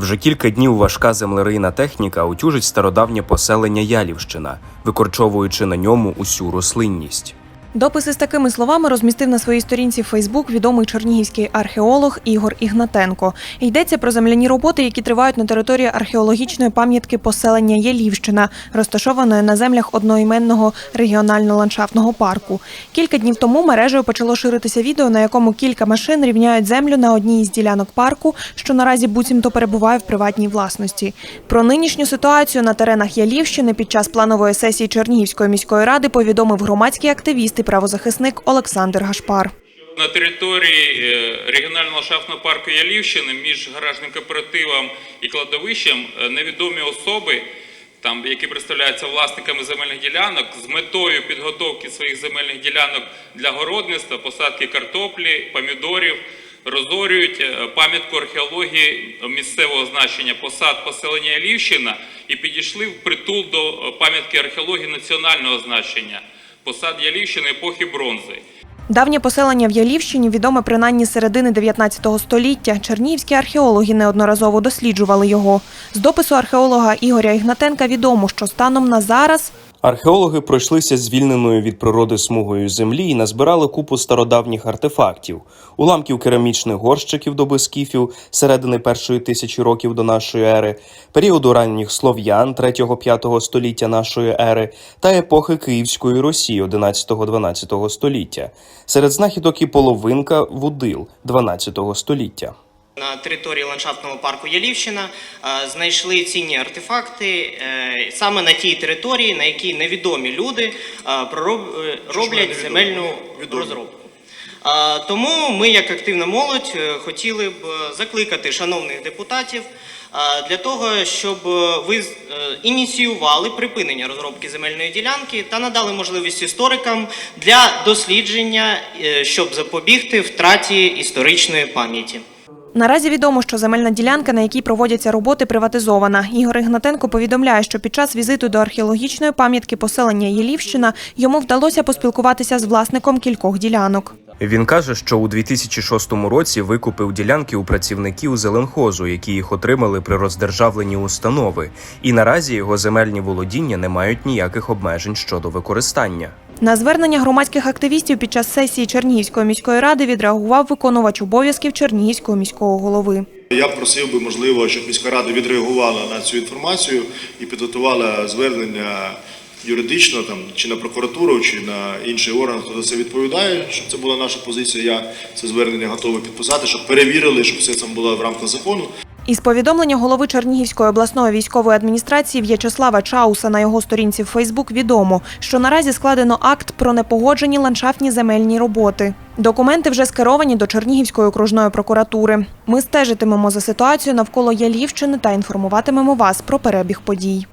Вже кілька днів важка землерийна техніка утюжить стародавнє поселення Ялівщина, викорчовуючи на ньому усю рослинність. Дописи з такими словами розмістив на своїй сторінці Фейсбук відомий чернігівський археолог Ігор Ігнатенко. Йдеться про земляні роботи, які тривають на території археологічної пам'ятки поселення Єлівщина, розташованої на землях одноіменного регіонально-ландшафтного парку. Кілька днів тому мережею почало ширитися відео, на якому кілька машин рівняють землю на одній із ділянок парку, що наразі буцімто перебуває в приватній власності. Про нинішню ситуацію на теренах Ялівщини під час планової сесії Чернігівської міської ради повідомив громадський активіст і правозахисник Олександр Гашпар. На території е, регіонально-ландшафтного парку Ялівщини між гаражним кооперативом і кладовищем е, невідомі особи, там, які представляються власниками земельних ділянок, з метою підготовки своїх земельних ділянок для городництва, посадки картоплі, помідорів, розорюють е, пам'ятку археології місцевого значення посад поселення Ялівщина і підійшли в притул до пам'ятки археології національного значення посад Ялівщини епохи бронзи. Давнє поселення в Ялівщині відоме принаймні середини 19 століття. Чернігівські археологи неодноразово досліджували його. З допису археолога Ігоря Ігнатенка відомо, що станом на зараз Археологи пройшлися звільненою від природи смугою землі і назбирали купу стародавніх артефактів, уламків керамічних горщиків доби скіфів середини першої тисячі років до нашої ери, періоду ранніх слов'ян 3-5 століття нашої ери та епохи Київської Росії 11-12 століття. Серед знахідок і половинка вудил 12 століття. На території ландшафтного парку Ялівщина е, знайшли цінні артефакти е, саме на тій території, на якій невідомі люди е, роблять земельну розробку. Тому ми, як активна молодь, хотіли б закликати шановних депутатів для того, щоб ви ініціювали припинення розробки земельної ділянки та надали можливість історикам для дослідження, щоб запобігти втраті історичної пам'яті. Наразі відомо, що земельна ділянка, на якій проводяться роботи, приватизована. Ігор Ігнатенко повідомляє, що під час візиту до археологічної пам'ятки поселення Єлівщина йому вдалося поспілкуватися з власником кількох ділянок. Він каже, що у 2006 році викупив ділянки у працівників зеленхозу, які їх отримали при роздержавленні установи, і наразі його земельні володіння не мають ніяких обмежень щодо використання. На звернення громадських активістів під час сесії Чернігівської міської ради відреагував виконувач обов'язків Чернігівського міського голови. Я просив би, можливо, щоб міська рада відреагувала на цю інформацію і підготувала звернення юридично там чи на прокуратуру, чи на інший орган, хто за це відповідає, щоб це була наша позиція. Я це звернення готовий підписати, щоб перевірили, щоб все це було в рамках закону. Із повідомлення голови Чернігівської обласної військової адміністрації В'ячеслава Чауса на його сторінці в Фейсбук відомо, що наразі складено акт про непогоджені ландшафтні земельні роботи. Документи вже скеровані до Чернігівської окружної прокуратури. Ми стежитимемо за ситуацією навколо Ялівщини та інформуватимемо вас про перебіг подій.